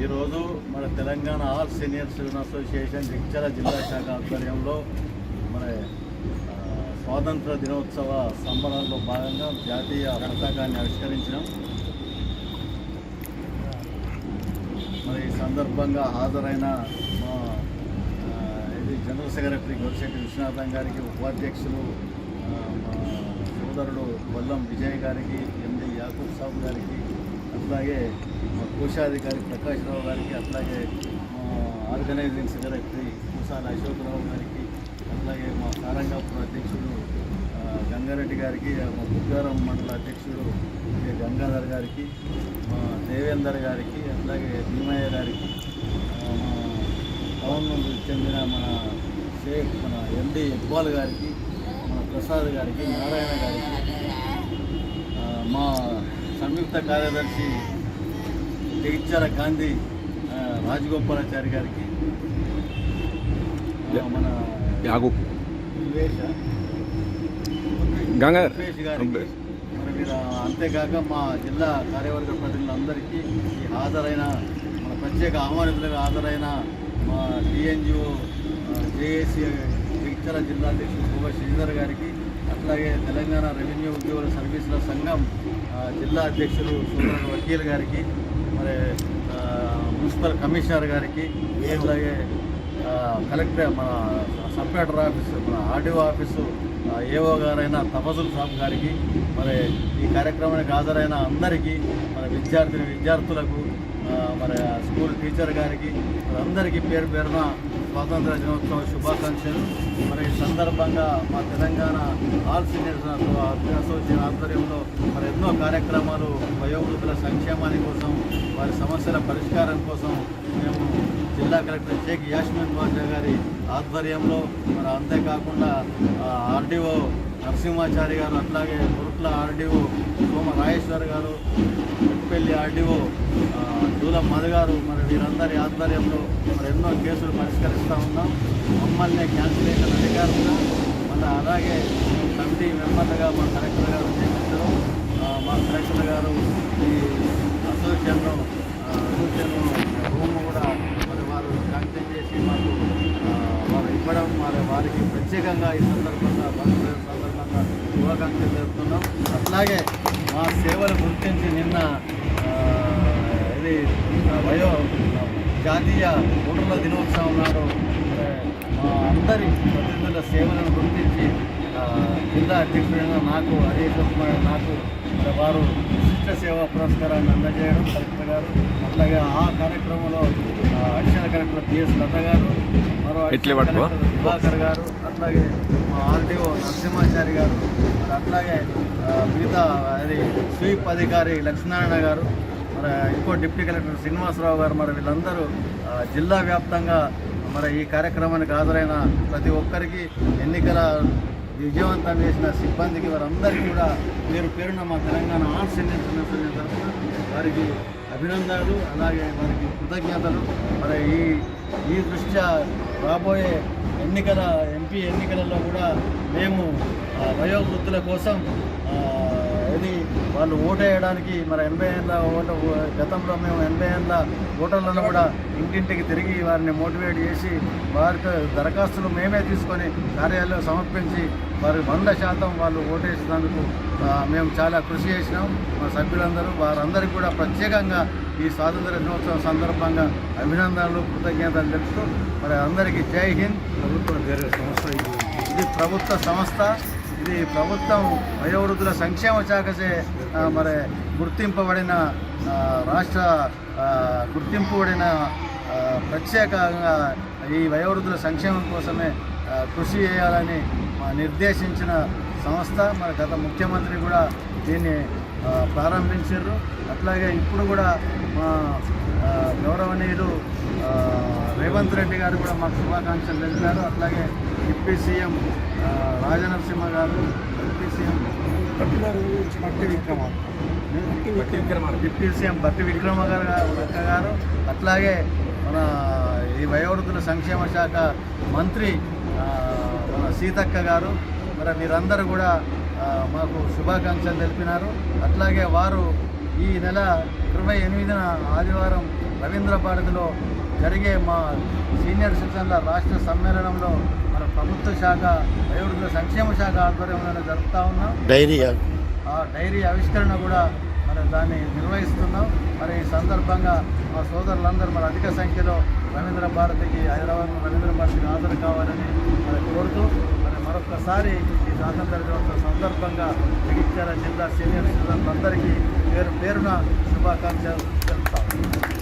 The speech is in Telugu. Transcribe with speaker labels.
Speaker 1: ఈరోజు మన Telangana all senior civil association Jagtial జిల్లా శాఖ ఆధ్వర్యంలో మన స్వాతంత్ర దినోత్సవ సంబరాల్లో భాగంగా జాతీయ పతాకాన్ని ఆవిష్కరించినాం. మరి ఈ సందర్భంగా హాజరైన మా జనరల్ సెక్రటరీ గొరిశెట్టి విశ్వనాథం గారికి ఉపాధ్యక్షులు సోదరుడు బొల్లం విజయ్ గారికి ఎండి యాకూబ్ సాబు గారికి అట్లాగే మా కోశాధికారి ప్రకాష్ రావు గారికి అట్లాగే ఆర్గనైజింగ్ సెక్రటరీ కుసాల అశోక్రావు గారికి అట్లాగే మా సారంగాపురం అధ్యక్షుడు గంగారెడ్డి గారికి మా బుగ్గారం మండల అధ్యక్షుడు గంగాధర్ గారికి మా దేవేందర్ గారికి అట్లాగే భీమయ్య గారికి నుండి చెందిన మన షేక్ మన ఎండి ఇక్బాల్ గారికి మన ప్రసాద్ గారికి నారాయణ గారికి మా సంయుక్త కార్యదర్శి జగిత్యాల గాంధీ రాజగోపాలాచారి గారికి మన
Speaker 2: గంగాధర్.
Speaker 1: గారికి మరి అంతేకాక మా జిల్లా కార్యవర్గ ప్రతినిధులందరికీ హాజరైన ప్రత్యేక ఆహ్వానితులుగా హాజరైన మా డిఎన్జిఓ జేఏసీ జగిత్యాల జిల్లా అధ్యక్షుడు శోభ శ్రీధర్ గారికి అట్లాగే తెలంగాణ రెవెన్యూ ఉద్యోగుల సర్వీసుల సంఘం జిల్లా అధ్యక్షులు సోదరుడు వకీల్ గారికి మరి మున్సిపల్ కమిషనర్ గారికి అట్లాగే కలెక్టర్ మన సబ్ కలెక్టర్ ఆఫీసు మన ఆర్డీఓ ఆఫీసు ఏఓ గారైన తపసుల్ సాబ్ గారికి మరి ఈ కార్యక్రమానికి హాజరైన అందరికీ మన విద్యార్థిని విద్యార్థులకు మరి ఆ స్కూల్ టీచర్ గారికి అందరికీ పేరు పేరున స్వాతంత్ర దినోత్సవ శుభాకాంక్షలు. మరి ఈ సందర్భంగా మా తెలంగాణ ఆల్ సీనియర్స్ అసోసియేషన్ ఆధ్వర్యంలో మరి ఎన్నో కార్యక్రమాలు వయోవృద్ధుల సంక్షేమాని కోసం వారి సమస్యల పరిష్కారం కోసం మేము జిల్లా కలెక్టర్ షేక్ యాస్మిన్ బాషా గారి ఆధ్వర్యంలో మరి అంతేకాకుండా ఆర్డీఓ నరసింహాచారి గారు అట్లాగే గురుట్ల ఆర్డీఓ సోమ రాజేశ్వర్ గారు పెట్టుపల్లి ఆర్డీఓ దూల మధు గారు మరి వీరందరి ఆధ్వర్యంలో మరి ఎన్నో కేసులు పరిష్కరిస్తూ ఉన్నాం. మమ్మల్ని క్యాన్సిలేషన్ అధికారులుగా మళ్ళీ అలాగే కమిటీ మెంబర్లుగా మా కలెక్టర్ గారు నియమించడం మా కలెక్టర్ గారు ఈ అసోసియేషన్లో అసోసియేషన్ రూమ్ కూడా మరి వారు శాంక్షన్ చేసి మాకు వారు ఇవ్వడం మరి వారికి ప్రత్యేకంగా ఈ సందర్భంగా సందర్భంగా శుభాకాంక్షలు తెలుపుతున్నాం. అట్లాగే మా సేవలు గుర్తించి నిన్న ఇది వయో జాతీయ ఓటర్ల దినోత్సవం నాడు మా అందరి ప్రతినిధుల సేవలను గుర్తించి జిల్లా అధ్యక్షుడైన నాకు హరీష్ కుమార్ నాకు వారు విశిష్ట సేవా పురస్కారాన్ని అందజేయడం కలెక్టర్ గారు. అట్లాగే ఆ కార్యక్రమంలో అడిషనల్ కలెక్టర్ పిఎస్ లత గారు మరో దివాకర్ గారు అట్లాగే మా ఆర్డీఓ నరసింహాచారి గారు మరి అట్లాగే మిగతా అది స్వీప్ అధికారి లక్ష్మీనారాయణ గారు మరి ఇంకో డిప్యూటీ కలెక్టర్ శ్రీనివాసరావు గారు మరి వీళ్ళందరూ జిల్లా వ్యాప్తంగా మరి ఈ కార్యక్రమానికి హాజరైన ప్రతి ఒక్కరికి ఎన్నికల విజయవంతం చేసిన సిబ్బందికి వారందరికీ కూడా పేరు పేరున మా తెలంగాణ ఆర్ట్స్ ఇంటర్నేషనల్ తరఫున వారికి అభినందనలు అలాగే వారికి కృతజ్ఞతలు. మరి ఈ ఈ దృష్ట్యా రాబోయే ఎన్నికల ఎంపీ ఎన్నికలలో కూడా మేము వయోవృద్ధుల కోసం ఇది వాళ్ళు ఓటు వేయడానికి మరి ఎనభై ఏళ్ళ ఓటు గతంలో మేము ఎనభై ఏళ్ళ ఓటర్లను కూడా ఇంటింటికి తిరిగి వారిని మోటివేట్ చేసి వారికి దరఖాస్తులు మేమే తీసుకొని కార్యాలయం సమర్పించి వారి వంద శాతం వాళ్ళు ఓటేసినందుకు మేము చాలా కృషి చేసినాం. మా సభ్యులందరూ వారందరికీ కూడా ప్రత్యేకంగా ఈ స్వాతంత్ర దినోత్సవం సందర్భంగా అభినందనలు కృతజ్ఞతలు తెలుపుతూ మరి అందరికీ జై హింద్. ప్రభుత్వ సంస్థ ఇది ప్రభుత్వ సంస్థ. ఇది ప్రభుత్వం వయోవృద్ధుల సంక్షేమ శాఖచే మరి గుర్తింపబడిన రాష్ట్ర గుర్తింపబడిన ప్రత్యేకంగా ఈ వయోవృద్ధుల సంక్షేమం కోసమే కృషి చేయాలని మా నిర్దేశించిన సంస్థ. మరి గత ముఖ్యమంత్రి కూడా దీన్ని ప్రారంభించారు. అట్లాగే ఇప్పుడు కూడా మా గౌరవనీయులు రేవంత్ రెడ్డి గారు కూడా మాకు శుభాకాంక్షలు తెలిపారు. అట్లాగే డిప్యూటీ సీఎం రాజనరసింహ గారు డిప్యూటీ సీఎం బట్టి విక్రమ డిప్యూటీ సీఎం బట్టి విక్రమ గారు లక్క గారు. అట్లాగే మన ఈ వయోవృద్ధుల సంక్షేమ శాఖ మంత్రి మన సీతక్క గారు. మరి వీరందరూ కూడా మాకు శుభాకాంక్షలు తెలిపినారు. అట్లాగే వారు ఈ నెల ఇరవై ఎనిమిదిన ఆదివారం రవీంద్ర భారతిలో జరిగే మా సీనియర్ సిటిజన్ల రాష్ట్ర సమ్మేళనంలో మన ప్రభుత్వ శాఖ వయోవృద్ధుల సంక్షేమ శాఖ ఆధ్వర్యంలో జరుపుతా ఉన్నాం.
Speaker 2: డైరీ
Speaker 1: ఆ డైరీ ఆవిష్కరణ కూడా మరి దాన్ని నిర్వహిస్తున్నాం. మరి ఈ సందర్భంగా మా సోదరులందరూ మరి అధిక సంఖ్యలో రవీంద్ర భారతికి హైదరాబాద్ రవీంద్ర భారతికి హాజరు కావాలని మరి కోరుతూ మరి మరొకసారి ఈ స్వాతంత్ర దినోత్సవ సందర్భంగా జగిత్యాల జిల్లా సీనియర్ సిటిజన్లందరికీ పేరు పేరున శుభాకాంక్షలు తెలుపుతాం